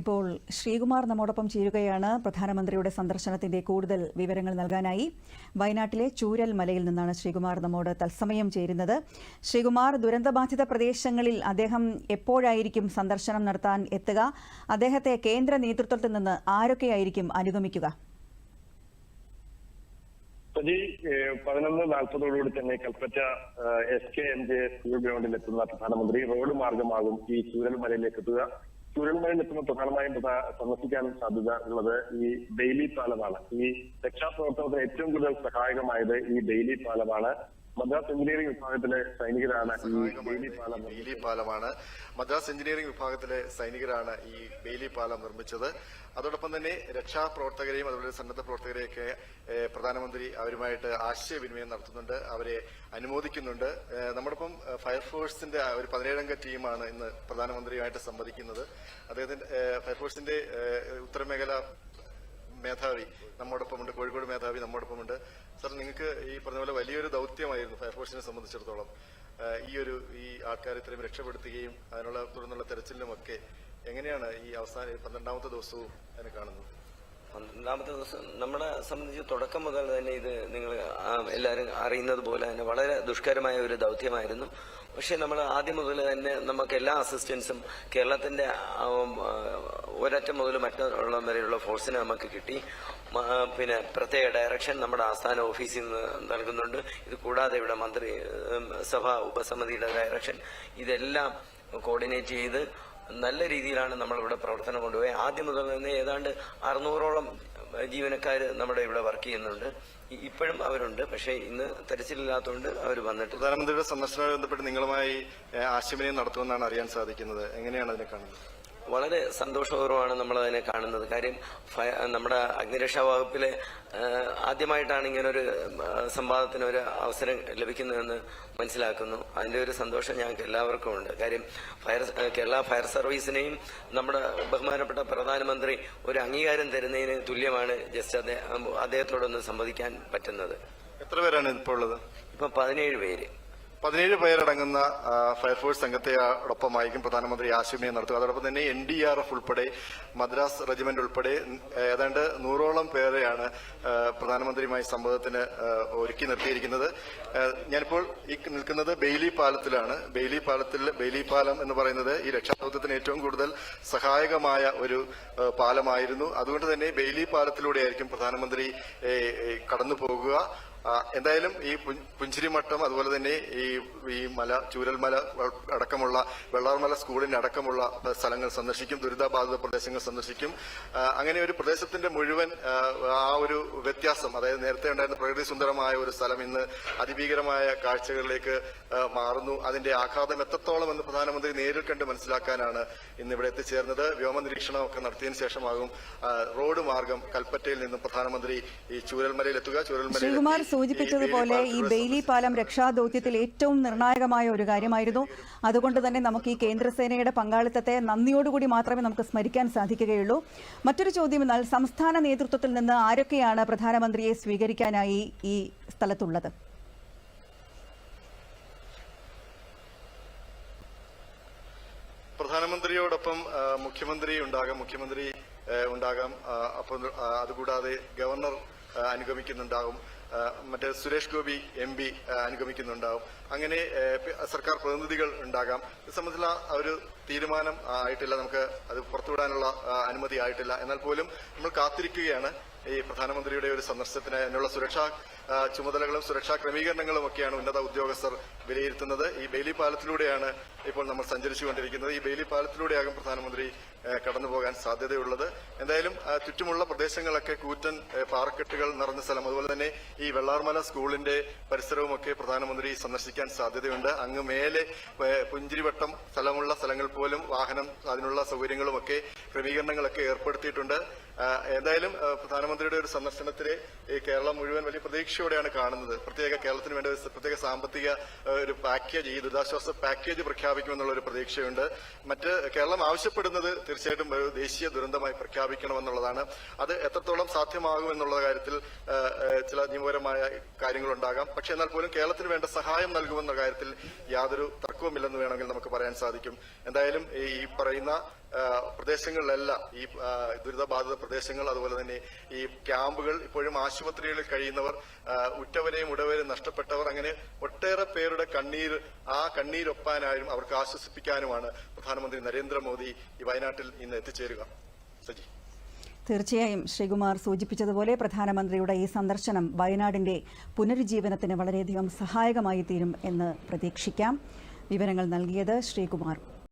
ഇപ്പോൾ ശ്രീകുമാർ നമ്മോടൊപ്പം ചേരുകയാണ്. പ്രധാനമന്ത്രിയുടെ സന്ദർശനത്തിന്റെ കൂടുതൽ വിവരങ്ങൾ നൽകാനായി. വയനാട്ടിലെ ചൂരൽ മലയിൽ നിന്നാണ് ശ്രീകുമാർ നമ്മോട് തത്സമയം ചേരുന്നത്. ശ്രീകുമാർ ദുരന്തബാധിത പ്രദേശങ്ങളിൽ അദ്ദേഹം എപ്പോഴായിരിക്കും സന്ദർശനം നടത്താൻ എത്തുക? അദ്ദേഹത്തെ കേന്ദ്ര നേതൃത്വത്തിൽ നിന്ന് ആരൊക്കെയായിരിക്കും അനുഗമിക്കുക? പതിനൊന്ന് നാൽപ്പതോടുകൂടി തന്നെ Kalpetta S K M J school ഗ്രൗണ്ടിൽ എത്തുന്ന പ്രധാനമന്ത്രി റോഡ് മാർഗമാകും ഈ ചൂരൽ മലയിലേക്ക് എത്തുക ചൂരൽമലയിൽ എത്തുന്ന പ്രധാനമായും പ്രധാ- സന്ദർശിക്കാൻ സാധ്യത ഉള്ളത് ഈ ഡെയിലി പാലമാണ്. ഈ രക്ഷാപ്രവർത്തനത്തിന് ഏറ്റവും കൂടുതൽ സഹായകമായത് ഈ ഡെയിലി പാലമാണ്. മദ്രാസ് എഞ്ചിനീയറിംഗ് വിഭാഗത്തിലെ സൈനികരാണ് ഈ ബെയിലി പാലം ബെയിലി പാലമാണ് മദ്രാസ് എഞ്ചിനീയറിംഗ് വിഭാഗത്തിലെ സൈനികരാണ് ഈ ബെയിലി പാലം നിർമ്മിച്ചത്. അതോടൊപ്പം തന്നെ രക്ഷാപ്രവർത്തകരെയും അതുപോലെ സന്നദ്ധ പ്രവർത്തകരെയൊക്കെ പ്രധാനമന്ത്രി അവരുമായിട്ട് ആശയവിനിമയം നടത്തുന്നുണ്ട്. അവരെ അനുമോദിക്കുന്നുണ്ട്. നമ്മോടൊപ്പം ഫയർഫോഴ്സിന്റെ ഒരു പതിനേഴംഗ ടീമാണ് ഇന്ന് പ്രധാനമന്ത്രിയുമായിട്ട് സംവദിക്കുന്നത്. അദ്ദേഹത്തിന്റെ ഫയർഫോഴ്സിന്റെ ഉത്തരമേഖല മേധാവി നമ്മോടൊപ്പമുണ്ട് കോഴിക്കോട് മേധാവി നമ്മോടൊപ്പമുണ്ട്. സർ നിങ്ങൾക്ക് ഈ പറഞ്ഞ പോലെ വലിയൊരു ദൗത്യമായിരുന്നു ഫയർഫോഴ്സിനെ സംബന്ധിച്ചിടത്തോളം. ഈ ഒരു ഈ ആൾക്കാരെ ഇത്രയും രക്ഷപ്പെടുത്തുകയും അതിനുള്ള തുടർന്നുള്ള തെരച്ചിലിനും ഒക്കെ എങ്ങനെയാണ് ഈ അവസാന പന്ത്രണ്ടാമത്തെ ദിവസവും അതിനെ കാണുന്നത്? പന്ത്രണ്ടാമത്തെ ദിവസം നമ്മളെ സംബന്ധിച്ച് തുടക്കം മുതൽ തന്നെ ഇത് നിങ്ങൾ എല്ലാവരും അറിയുന്നത് പോലെ തന്നെ വളരെ ദുഷ്കരമായ ഒരു ദൗത്യമായിരുന്നു. പക്ഷെ നമ്മൾ ആദ്യം മുതൽ തന്നെ നമുക്ക് എല്ലാ അസിസ്റ്റൻസും കേരളത്തിന്റെ ഒരറ്റം മുതൽ മറ്റുള്ള വരെയുള്ള ഫോഴ്സിനെ നമുക്ക് കിട്ടി. പിന്നെ പ്രത്യേക ഡയറക്ഷൻ നമ്മുടെ ആസ്ഥാന ഓഫീസിൽ നിന്ന് നൽകുന്നുണ്ട്. ഇത് കൂടാതെ ഇവിടെ മന്ത്രി സഭാ ഉപസമിതിയുടെ ഡയറക്ഷൻ ഇതെല്ലാം കോർഡിനേറ്റ് ചെയ്ത് നല്ല രീതിയിലാണ് നമ്മളിവിടെ പ്രവർത്തനം കൊണ്ടുപോയത് ആദ്യം മുതൽ തന്നെ ഏതാണ്ട് അറുന്നൂറോളം ജീവനക്കാർ നമ്മുടെ ഇവിടെ വർക്ക് ചെയ്യുന്നുണ്ട്. ഇപ്പോഴും അവരുണ്ട്. പക്ഷേ ഇന്ന് തെരച്ചിലില്ലാത്തതുകൊണ്ട് അവർ വന്നിട്ട് പ്രധാനമന്ത്രിയുടെ സന്ദർശനവുമായി ബന്ധപ്പെട്ട് നിങ്ങളുമായി ആശയവിനിമയം നടത്തുമെന്നാണ് അറിയാൻ സാധിക്കുന്നത്. എങ്ങനെയാണ് അതിനെ കാണുന്നത്? വളരെ സന്തോഷപൂർവമാണ് നമ്മൾ അതിനെ കാണുന്നത്. കാര്യം നമ്മുടെ അഗ്നിരക്ഷാ വകുപ്പിലെ ആദ്യമായിട്ടാണ് ഇങ്ങനൊരു ഒരു സംവാദത്തിന് ഒരു അവസരം ലഭിക്കുന്നതെന്ന് മനസ്സിലാക്കുന്നു. അതിന്റെ ഒരു സന്തോഷം ഞങ്ങൾക്ക് എല്ലാവർക്കും ഉണ്ട് കാര്യം ഫയർ കേരള ഫയർ സർവീസിനെയും നമ്മുടെ ബഹുമാനപ്പെട്ട പ്രധാനമന്ത്രി ഒരു അംഗീകാരം തരുന്നതിന് തുല്യമാണ് ജസ്റ്റ് അദ്ദേഹം അദ്ദേഹത്തോടൊന്ന് സംവദിക്കാൻ പറ്റുന്നത്. എത്ര പേരാണ് ഇപ്പോൾ ഉള്ളത്? ഇപ്പൊ പതിനേഴ് പേര്. പതിനേഴ് പേരടങ്ങുന്ന ഫയർഫോഴ്സ് സംഘത്തെയോടൊപ്പമായിരിക്കും പ്രധാനമന്ത്രി ആശയവിനിമയം നടത്തുക. അതോടൊപ്പം തന്നെ എൻ ഡി ആർ എഫ് ഉൾപ്പെടെ മദ്രാസ് റെജിമെന്റ് ഉൾപ്പെടെ ഏതാണ്ട് നൂറോളം പേരെയാണ് പ്രധാനമന്ത്രിയുമായി സംവാദത്തിന് ഒരുക്കി നിർത്തിയിരിക്കുന്നത്. ഞാനിപ്പോൾ ഈ നിൽക്കുന്നത് ബെയിലി പാലത്തിലാണ്. ബെയിലി പാലത്തിൽ ബെയിലി പാലം എന്ന് പറയുന്നത് ഈ രക്ഷാദൌത്യത്തിന് ഏറ്റവും കൂടുതൽ സഹായകമായ ഒരു പാലമായിരുന്നു. അതുകൊണ്ട് തന്നെ ബെയിലി പാലത്തിലൂടെയായിരിക്കും പ്രധാനമന്ത്രി കടന്നു പോകുക എന്തായാലും ഈ പുഞ്ചിരിമട്ടം അതുപോലെ തന്നെ ഈ ഈ മല ചൂരൽമല അടക്കമുള്ള വെള്ളാർമല സ്കൂളിന്റെ അടക്കമുള്ള സ്ഥലങ്ങൾ സന്ദർശിക്കും ദുരിതബാധിത പ്രദേശങ്ങൾ സന്ദർശിക്കും. അങ്ങനെ ഒരു പ്രദേശത്തിന്റെ മുഴുവൻ ആ, ഒരു വ്യത്യാസം അതായത് നേരത്തെ ഉണ്ടായിരുന്ന പ്രകൃതി സുന്ദരമായ ഒരു സ്ഥലം ഇന്ന് അതിഭീകരമായ കാഴ്ചകളിലേക്ക് മാറുന്നു. അതിന്റെ ആഘാതം എത്രത്തോളം എന്ന് പ്രധാനമന്ത്രി നേരിൽ കണ്ട് മനസ്സിലാക്കാനാണ് ഇന്ന് ഇവിടെ എത്തിച്ചേർന്നത്. വ്യോമ നിരീക്ഷണമൊക്കെ നടത്തിയതിനു ശേഷമാകും റോഡ് മാർഗം കൽപ്പറ്റയിൽ നിന്നും പ്രധാനമന്ത്രി ഈ ചൂരൽമലയിൽ എത്തുക ചൂരൽമലയിൽ സൂചിപ്പിച്ചതുപോലെ ഈ ബെയിലി പാലം രക്ഷാദൌത്യത്തിൽ ഏറ്റവും നിർണായകമായ ഒരു കാര്യമായിരുന്നു. അതുകൊണ്ട് തന്നെ നമുക്ക് ഈ കേന്ദ്രസേനയുടെ പങ്കാളിത്തത്തെ നന്ദിയോടുകൂടി മാത്രമേ നമുക്ക് സ്മരിക്കാൻ സാധിക്കുകയുള്ളൂ. മറ്റൊരു ചോദ്യം എന്നാൽ സംസ്ഥാന നേതൃത്വത്തിൽ നിന്ന് ആരൊക്കെയാണ് പ്രധാനമന്ത്രിയെ സ്വീകരിക്കാനായി ഈ സ്ഥലത്തുള്ളത്? പ്രധാനമന്ത്രിയോടൊപ്പം മുഖ്യമന്ത്രി ഉണ്ടാകാം മുഖ്യമന്ത്രി ഉണ്ടാകാം. അപ്പോൾ അതുകൂടാതെ ഗവർണർ അനുഗമിക്കുന്നുണ്ടാകും. മറ്റേ സുരേഷ് ഗോപി എം പി അനുഗമിക്കുന്നുണ്ടാവും. അങ്ങനെ സർക്കാർ പ്രതിനിധികൾ ഉണ്ടാകാം. ഇത് സംബന്ധിച്ചുള്ള ഒരു തീരുമാനം ആയിട്ടില്ല. നമുക്ക് അത് പുറത്തുവിടാനുള്ള അനുമതി ആയിട്ടില്ല. എന്നാൽ പോലും നമ്മൾ കാത്തിരിക്കുകയാണ് ഈ പ്രധാനമന്ത്രിയുടെ ഒരു സന്ദർശനത്തിന് അതിനുള്ള സുരക്ഷാ ചുമതലകളും സുരക്ഷാ ക്രമീകരണങ്ങളും ഒക്കെയാണ് ഉന്നത ഉദ്യോഗസ്ഥർ വിലയിരുത്തുന്നത്. ഈ ബെയിലി പാലത്തിലൂടെയാണ് ഇപ്പോൾ നമ്മൾ സഞ്ചരിച്ചുകൊണ്ടിരിക്കുന്നത്. ഈ ബെയിലി പാലത്തിലൂടെയാകും പ്രധാനമന്ത്രി കടന്നുപോകാൻ കടന്നു പോകാൻ സാധ്യതയുള്ളത്. എന്തായാലും ചുറ്റുമുള്ള പ്രദേശങ്ങളൊക്കെ കൂറ്റൻ പാറക്കെട്ടുകൾ നിറഞ്ഞ സ്ഥലം. അതുപോലെ തന്നെ ഈ വെള്ളാർമല സ്കൂളിന്റെ പരിസരവുമൊക്കെ പ്രധാനമന്ത്രി സന്ദർശിക്കാൻ സാധ്യതയുണ്ട്. അങ്ങ് മേലെ പുഞ്ചിരിവട്ടം സ്ഥലമുള്ള സ്ഥലങ്ങൾ പോലും വാഹനം അതിനുള്ള സൗകര്യങ്ങളുമൊക്കെ ക്രമീകരണങ്ങളൊക്കെ ഏർപ്പെടുത്തിയിട്ടുണ്ട്. എന്തായാലും പ്രധാനമന്ത്രിയുടെ ഒരു സന്ദർശനത്തിലെ കേരളം മുഴുവൻ വലിയ പ്രതീക്ഷയോടെയാണ് കാണുന്നത്. പ്രത്യേക കേരളത്തിന് വേണ്ട ഒരു പ്രത്യേക സാമ്പത്തിക ഒരു പാക്കേജ് ഈ ദുരിതാശ്വാസ പാക്കേജ് പ്രഖ്യാപിക്കുമെന്നുള്ള ഒരു പ്രതീക്ഷയുണ്ട്. മറ്റ് കേരളം ആവശ്യപ്പെടുന്നത് തീർച്ചയായിട്ടും ഒരു ദേശീയ ദുരന്തമായി പ്രഖ്യാപിക്കണമെന്നുള്ളതാണ്. അത് എത്രത്തോളം സാധ്യമാകുമെന്നുള്ള കാര്യത്തിൽ ചില നിയമപരമായ കാര്യങ്ങളുണ്ടാകാം. പക്ഷെ എന്നാൽ പോലും കേരളത്തിന് വേണ്ട സഹായം നൽകുമെന്ന കാര്യത്തിൽ യാതൊരു തർക്കവുമില്ലെന്ന് വേണമെങ്കിൽ നമുക്ക് പറയാൻ സാധിക്കും. എന്തായാലും ഈ പറയുന്ന പ്രദേശങ്ങളിലെല്ലാം ഈ ദുരിതബാധിത പ്രദേശങ്ങൾ അതുപോലെ തന്നെ ഈ ക്യാമ്പുകൾ ഇപ്പോഴും ആശുപത്രികളിൽ കഴിയുന്നവർ ഉറ്റവരെയും ഉടവരെയും നഷ്ടപ്പെട്ടവർ അങ്ങനെ ഒട്ടേറെ പേരുടെ കണ്ണീർ ആ കണ്ണീരൊപ്പാനായും അവർക്ക് ആശ്വസിപ്പിക്കാനുമാണ് പ്രധാനമന്ത്രി നരേന്ദ്രമോദി ഈ വയനാട്ടിൽ ഇന്ന് എത്തിച്ചേരുക. സജി. തീർച്ചയായും. ശ്രീകുമാർ സൂചിപ്പിച്ചതുപോലെ പ്രധാനമന്ത്രിയുടെ ഈ സന്ദർശനം വയനാടിന്റെ പുനരുജ്ജീവനത്തിന് വളരെയധികം സഹായകമായി തീരും എന്ന് പ്രതീക്ഷിക്കാം. വിവരങ്ങൾ നൽകിയത് ശ്രീകുമാർ